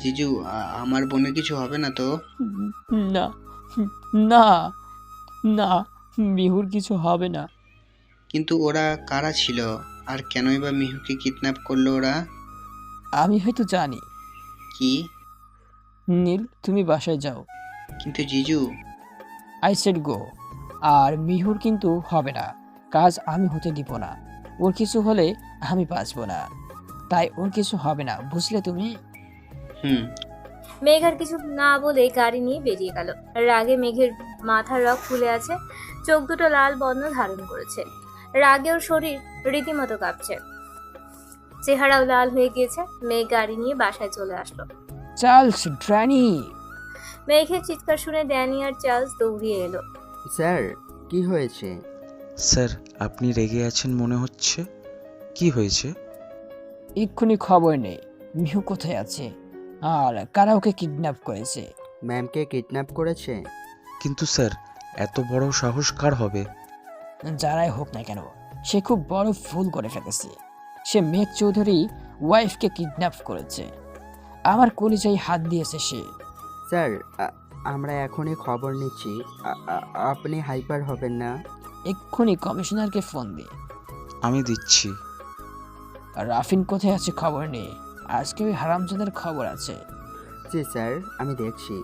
জিজু আমার বোনের কিছু হবে না তো? না না না মিহুর কিছু হবে না। কিন্তু ওরা কারা ছিল? আর কেনই বা মিহুকে কিডন্যাপ করল ওরা? আমি হয়তো জানি। কি? নীল তুমি বাসায় যাও। কিন্তু জিজু? আই সেড গো আর মিহুর কিন্তু হবে না। কাজ আমি হতে দিব না। ওর কিছু হলে আমি বাঁচবো না। তাই ওর কিছু হবে না। বুঝলে তুমি? হুম। মেঘ আর কিছু না বলে গাড়ি নিয়ে বেরিয়ে গেল। রাগে মেঘের মাথার রক ফুলে আছে চোখ দুটো লাল বর্ণ ধারণ করেছে। রাগে ওর শরীর রীতিমতো কাঁপছে। চেহারাও লাল হয়ে গিয়েছে মেঘ গাড়ি নিয়ে বাসায় চলে আসলো। চার্লস ড্র্যানি মেঘের চিৎকার শুনে ড্যানি আর চার্লস দৌড়িয়ে এলো। স্যার কি হয়েছে? স্যার আপনি রেগে আছেন মনে হচ্ছে। কি হয়েছে? এক্ষুনি খবর নেই। মিহু কোথায় আছে? আর কারা ওকে কিডন্যাপ করেছে। ম্যামকে কিডন্যাপ করেছে? কিন্তু স্যার এত বড় সাহস কার হবে? যারাই হোক না কেন সে খুব বড় ভুল করে ফেলেছে। সে মেঘ চৌধুরী ওয়াইফকে কিডন্যাপ করেছে। আমার কলিজায় হাত দিয়েছে সে। স্যার আ- আমরা এখনই খবর নিচ্ছি। আ- আ- আপনি হাইপার হবেন না? এক্ষুনি কমিশনারকে ফোন দে। আমি দিচ্ছি। আর রাফিন কোথায় আছে খবর নেই আজকে ওই হারামজাদের খবর আছে। জি স্যার আমি দেখছি।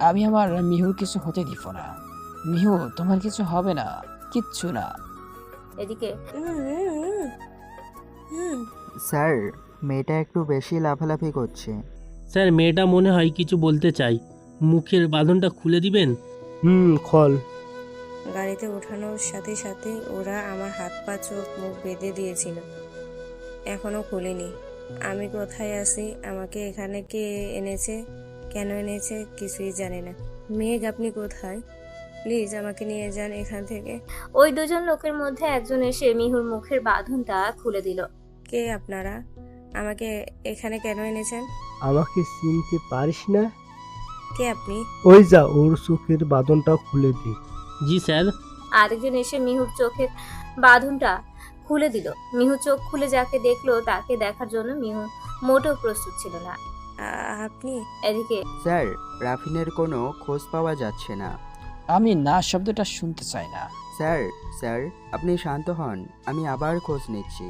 আমি আমার মিহুর কিছু হতে দিব না। মিহু তোমার কিছু হবে না কিচ্ছু না। এদিকে। স্যার মেয়েটা একটু বেশি লাফালাফি করছে। স্যার মেয়েটা মনে হয় কিছু বলতে চাই। মুখের বাঁধনটা খুলে দিবেন? হুম খল। গাড়িতে ওঠানোর সাথে সাথে ওরা আমার হাত পা চোখ মুখ বেঁধে দিয়েছিল। এখনও খুলিনি। আমি কোথায় আছি? আমাকে এখানে কে এনেছে? কেন এনেছে? কিছুই জানি না। মেঘ আপনি কোথায়? প্লিজ আমাকে নিয়ে যান এখান থেকে। ওই দুজন লোকের মধ্যে একজন এসে মিহুর মুখের বাঁধনটা খুলে দিল। কে আপনারা? আমাকে এখানে কেন এনেছেন? আমাকে চিনতে পারিস না? কে আপনি? ওই যা ওর চোখের বাদনটা খুলে দি। জি স্যার। আরেকজন এসে মিহুর চোখের বাঁধনটা খুলে দিল। মিহু চোখ খুলে যাকে দেখল তাকে দেখার জন্য মিহু মোটেও প্রস্তুত ছিল না। আপনি? এদিকে স্যার রাফিনের কোনো খোঁজ পাওয়া যাচ্ছে না। আমি না শব্দটা শুনতে চাই না। স্যার স্যার আপনি শান্ত হন। আমি আবার খোঁজ নিচ্ছি।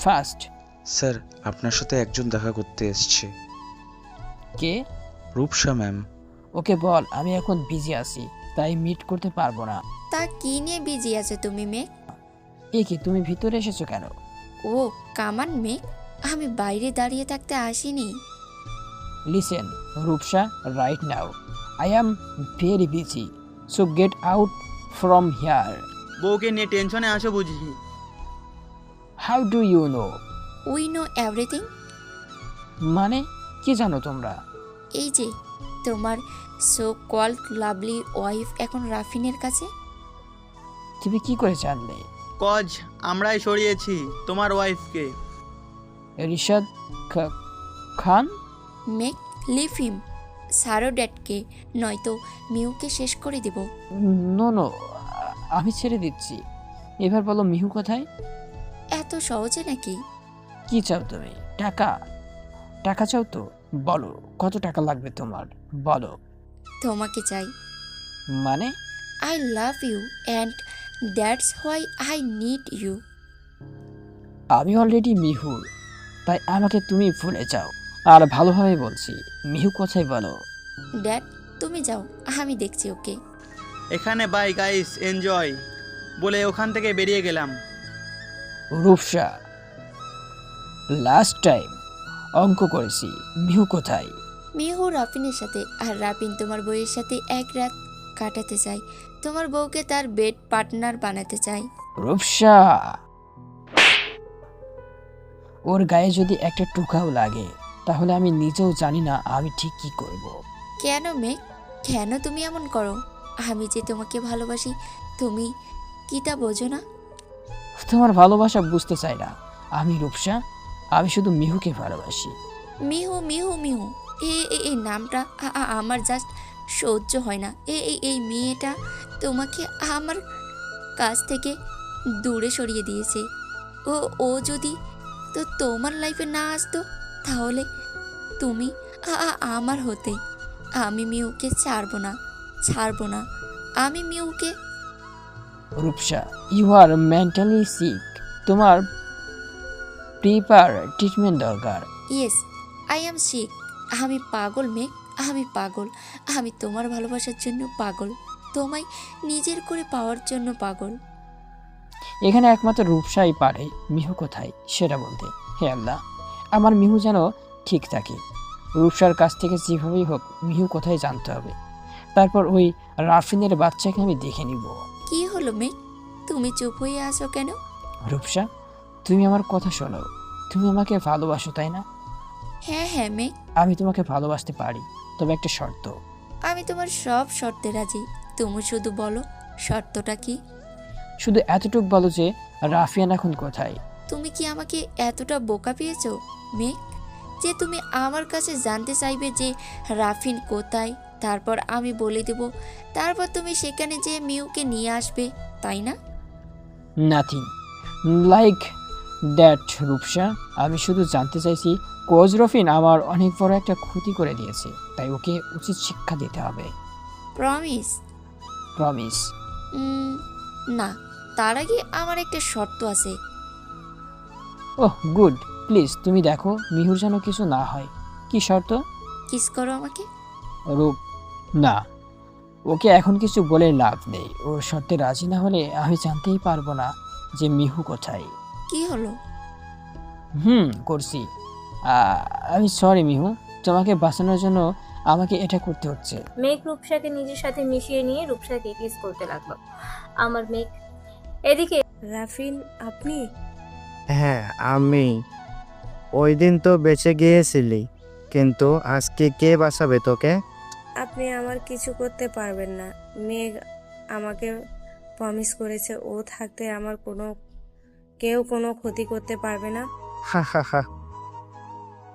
ফার্স্ট। স্যার আপনার সাথে একজন দেখা করতে এসছে। কে? রূপসা ম্যাম। ওকে বল আমি এখন বিজি আছি তাই মিট করতে পারব না। তা কি নিয়ে বিজি আছে তুমি মেঘ এ কি তুমি ভিতরে এসেছ কেন? ও কামান মেঘ আমি বাইরে দাঁড়িয়ে থাকতে আসিনি। Listen Rupsa right now I am very busy so get out from here বউকে নিয়ে টেনশনে আসো বুঝি? How do you know we know everything মানে কি জানো তোমরা? এই যে তোমার সো কল্ড লাভলি ওয়াইফ এখন রাফিনের কাছে। তুমি কি করে জানলে? কজ আমরাই সরিয়েছি তোমার ওয়াইফকে। রিশাদ খা- খান? মেক লিভ হিম সারো ড্যাডকে নয়তো মিউকে শেষ করে দেব। নো নো আমি ছেড়ে দিচ্ছি। এবার বলো মিহু কোথায়? এত সহজে নাকি? কি চাও তুমি? টাকা? টাকা চাও তো? বলো কত টাকা লাগবে তোমার? বলো। তোমাকে চাই। মানে? I love you and that's why I need you আমি অলরেডি মিহুর তাই আমাকে তুমি ভুলে যাও। আর ভালোভাবে বলছি মিহু কোথায় বলো? ড্যাড তুমি যাও আমি দেখছি ওকে। এখানে বাই গাইস এনজয় বলে ওখান থেকে বেরিয়ে গেলাম। রূপসা লাস্ট টাইম অঙ্ক করেছি মিহু কোথায়? মিহু রাফিনের সাথে আর রাফিন তোমার বইয়ের সাথে এক রাত কাটাতে চাই। তোমার বউকে তার বেড পার্টনার বানাতে চাই। রূপসা! ওর গায়ে যদি একটা টুকাও লাগে তাহলে আমি নিজেও জানি না আমি ঠিক কি করব। কেন মেঘ কেন তুমি এমন করো? আমি যে তোমাকে ভালোবাসি তুমি কি তা বোঝো না? তোমার ভালোবাসা বুঝতে চাই না। আমি রূপসা আমি শুধু মিহুকে ভালোবাসি। মিহু মিহু মিহু। এ এই নামটা আ- আ- আমার জাস্ট সহ্য হয় না। এ এই এই মেয়েটা তোমাকে আমার কাছ থেকে দূরে সরিয়ে দিয়েছে। ও ও যদি তো তোমার লাইফে না আসতো তাহলে তুমি আমার হতে। আমি মিউকে ছাড়বো না ছাড়বো না। আমি মিউকে Rupsa you are mentally sick তোমার প্রিপার ট্রিটমেন্ট দরকার। ইয়েস আই অ্যাম শিখ আমি পাগল মেঘ আমি পাগল। আমি তোমার ভালোবাসার জন্য পাগল। তোমায় নিজের করে পাওয়ার জন্য পাগল। এখানে একমাত্র রূপসাই পারে। মিহু কোথায়? সেটা বলতে। হে আল্লাহ আমার মিহু যেন ঠিক থাকে। রূপসার কাছ থেকে যেভাবেই হোক মিহু কোথায় জানতে হবে। তারপর ওই রাফিনের বাচ্চাকে আমি দেখে নিব। কি হলো মেঘ তুমি চুপ হয়ে আছো কেন? রূপসা তুমি আমার কথা শোনো। তুমি আমাকে ভালোবাসো তাই না? হ্যাঁ হ্যাঁ মেঘ আমি তোমাকে ভালোবাসতে পারি। তবে একটা শর্ত। আমি তোমার সব শর্তে রাজি। তুমি শুধু বলো শর্তটা কি? শুধু এতটুকু বলো যে রাফিয়ান এখন কোথায়? তুমি কি আমাকে এতটা বোকা পেয়েছ মেঘ? যে তুমি আমার কাছে জানতে চাইবে যে রাফিন কোথায় তারপর আমি বলে দেব তারপর তুমি সেখানে যে মিউকে নিয়ে আসবে তাই না? Nothing like that Rupsa. আমি শুধু জানতে চাইছি কোচ রফিন আমার অনেক বড় একটা ক্ষতি করে দিয়েছে তাই ওকে উচিত শিক্ষা দিতে হবে। প্রমিস প্রমিস না তার আগে আমার একটা শর্ত আছে। ওহ গুড। প্লিজ তুমি দেখো মিহুর যেন কিছু না হয়। কি শর্ত? কিস করো আমাকে। রূপ না। ওকে এখন কিছু বলে লাভ নেই। ওর শর্তে রাজি না হলে আমি জানতেই পারব না যে মিহু কোথায়। কি হলো? হুম করছি। আমি সরি মিহু তোমাকে বাঁচানোর জন্য আমাকে এটা করতে হচ্ছে। মেঘ রূপসাকে নিজের সাথে মিশিয়ে নিয়ে রূপসাকে কিস করতে লাগল। আমার মেঘ এদিকে রাফিন আপনি? হ্যাঁ আমি। ওই দিন তো বেঁচে গিয়েছিলি কিন্তু আজকে কে বাঁচাবে তোকে? আপনি আমার কিছু করতে পারবেন না। মেঘ আমাকে প্রমিস করেছে ও থাকতে আমার কোনো কেউ কোনো ক্ষতি করতে পারবে না। হা হা হা।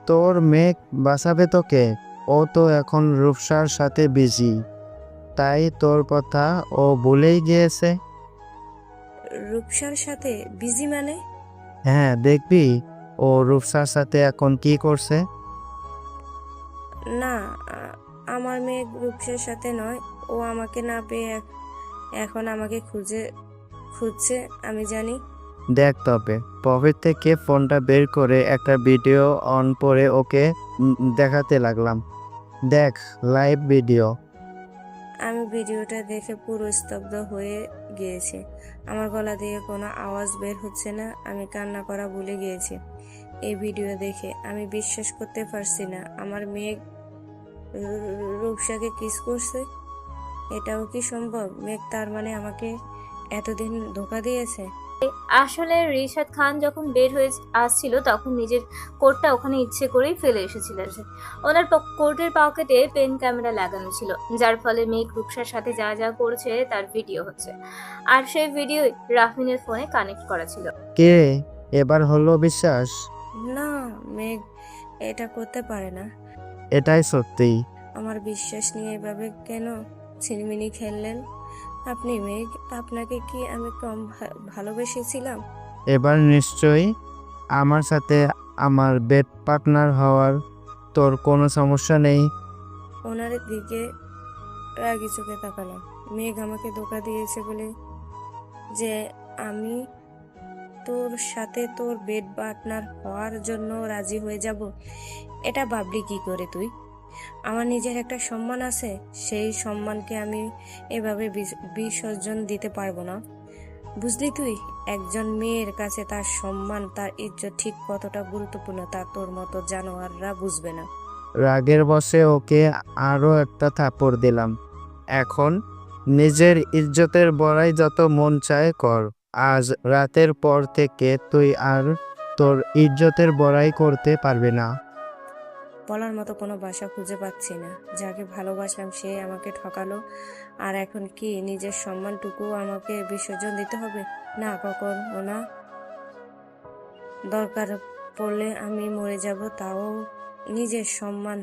তোর মেঘ বাঁচাবে তোকে ও তো এখন রূপসার সাথে বিজি তাই তোর কথা ও ভুলেই গিয়েছে। রূপসার সাথে বিজি মানে? হ্যাঁ দেখবি ও রূপসার সাথে এখন কি করছে? না আ- আমার মেয়ে রূপসার সাথে নয় ও আমাকে না পেয়ে এখ- এখন আমাকে খুঁজে খুঁজছে আমি জানি। দেখ তবে, পকেট থেকে ফোনটা বের করে একটা ভিডিও অন করে ওকে দেখাতে লাগলাম। দেখ, লাইভ ভিডিও। আমি ভিডিওটা দেখে পুরো স্তব্ধ হয়ে গিয়েছি। আমার গলা দিয়ে কোনো আওয়াজ বের হচ্ছে না, আমি কান্না করা ভুলে গিয়েছি। এই ভিডিও দেখে আমি বিশ্বাস করতে পারছি না, আমার মেয়ে রূপসাকে কিস করছে? এটাও কি সম্ভব? মেঘ তার মানে আমাকে এতদিন ধোকা দিয়েছে? আসলে রিশাদ খান যখন বের হয়ে আসছিল তখন নিজের কোটটা ওখানে ইচ্ছে করেই ফেলে এসেছিলেন সে। ওনার কোটের পকেটে পেন ক্যামেরা লাগানো ছিল যার ফলে মেঘ রূপসার সাথে যা যা করছে তার ভিডিও হচ্ছে। আর সেই ভিডিও রাফিনের ফোনে কানেক্ট করা ছিল। কে? এবার হলো বিশ্বাস। না মেঘ এটা করতে পারে না। এটাই সত্যি। আমার বিশ্বাস নিয়ে এভাবে কেন ছিনিমিনি খেললেন? আপনি মেঘ আপনাকে কি আমি কম ভা- ভালোবেসেছিলাম? এবার নিশ্চয়ই আমার সাথে আমার বেড পার্টনার হওয়ার তোর কোনো সমস্যা নেই। ওনার দিকে রাগি চোখে তাকালাম। মেঘ আমাকে ধোকা দিয়েছে বলে যে আমি তোর সাথে তোর বেড পার্টনার হওয়ার জন্য রাজি হয়ে যাব। এটা ভাবলি কি করে তুই? আমার নিজের একটা সম্মান আছে, সেই সম্মানকে আমি এভাবে বিসর্জন দিতে পারব না। বুঝলি তুই? একজন মেয়ের কাছে তার সম্মান, তার ইজ্জত ঠিক কতটা গুরুত্বপূর্ণ তা তোর মতো জানোয়াররা বুঝবে না। রাগের বসে ওকে আরও একটা থাপড় দিলাম। এখন নিজের ইজ্জতের বড়াই যত মন চায় কর। আজ রাতের পর থেকে তুই আর তোর ইজ্জতের বড়াই করতে পারবে না। বলার মতো কোনো ভাষা খুঁজে পাচ্ছি না। যাকে ভালোবাসলাম সে আমাকে ঠকালো। আর এখন কি নিজের সম্মানটুকু আমাকে বিসর্জন দিতে হবে? না কখনো না। দরকার পড়লে আমি মরে যাব তাও নিজের সম্মান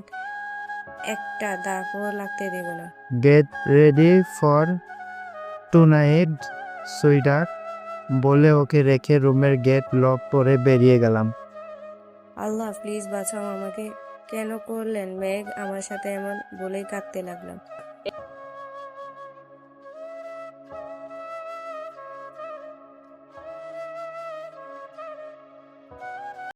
একটা দাগও লাগতে দেব না। গেট রেডি ফর টুনাইট সুইটার বলে ওকে রেখে রুমের গেট লক করে বেরিয়ে গেলাম। আল্লাহ প্লিজ বাঁচাও আমাকে। কেন করলেন মেঘ? আমার সাথে এমন বলেই কাঁদতে লাগলাম।